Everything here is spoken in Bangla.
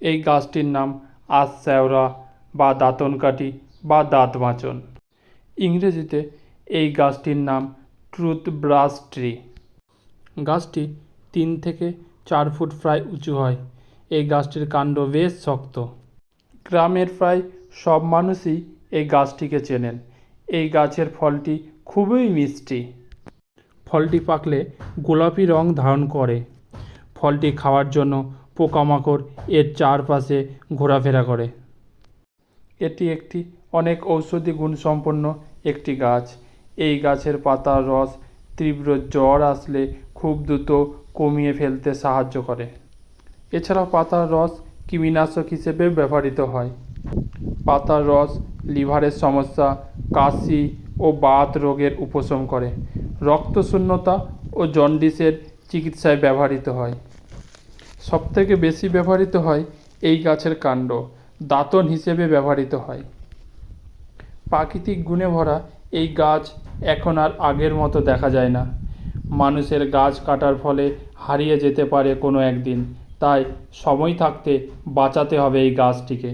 এই গাছটির নাম আশশ্যাওড়া বা দাঁতনকাঠি বা দাঁতমাচন ইংরেজিতে এই গাছটির নাম ট্রুথ ব্রাশ ট্রি। গাছটি তিন থেকে চার ফুট প্রায় উঁচু হয়। এই গাছটির কাণ্ড বেশ শক্ত। গ্রামের প্রায় সব মানুষই এই গাছটিকে চেনেন। এই গাছের ফলটি খুবই মিষ্টি। ফলটি পাকলে গোলাপি রং ধারণ করে। ফলটি খাওয়ার জন্য পোকামাকড় এর চারপাশে ঘোরাফেরা করে। এটি একটি অনেক ঔষধি গুণসম্পন্ন একটি গাছ। এই গাছের পাতার রস, তীব্র জ্বর আসলে খুব দ্রুত কমিয়ে ফেলতে সাহায্য করে। এছাড়াও পাতার রস কৃমিনাশক হিসেবে ব্যবহৃত হয়। পাতার রস লিভারের সমস্যা, কাশি ও বাত রোগের উপশম করে। রক্তশূন্যতা ও জন্ডিসের চিকিৎসায় ব্যবহৃত হয়। সবথেকে বেশি ব্যবহৃত হয় এই গাছের কাণ্ড, দাঁতন হিসেবে ব্যবহৃত হয়। প্রাকৃতিক গুণে ভরা এই গাছ এখন আর আগের মতো দেখা যায় না। মানুষের গাছ কাটার ফলে হারিয়ে যেতে পারে কোনো একদিন, তাই সময় থাকতে বাঁচাতে হবে এই গাছটিকে।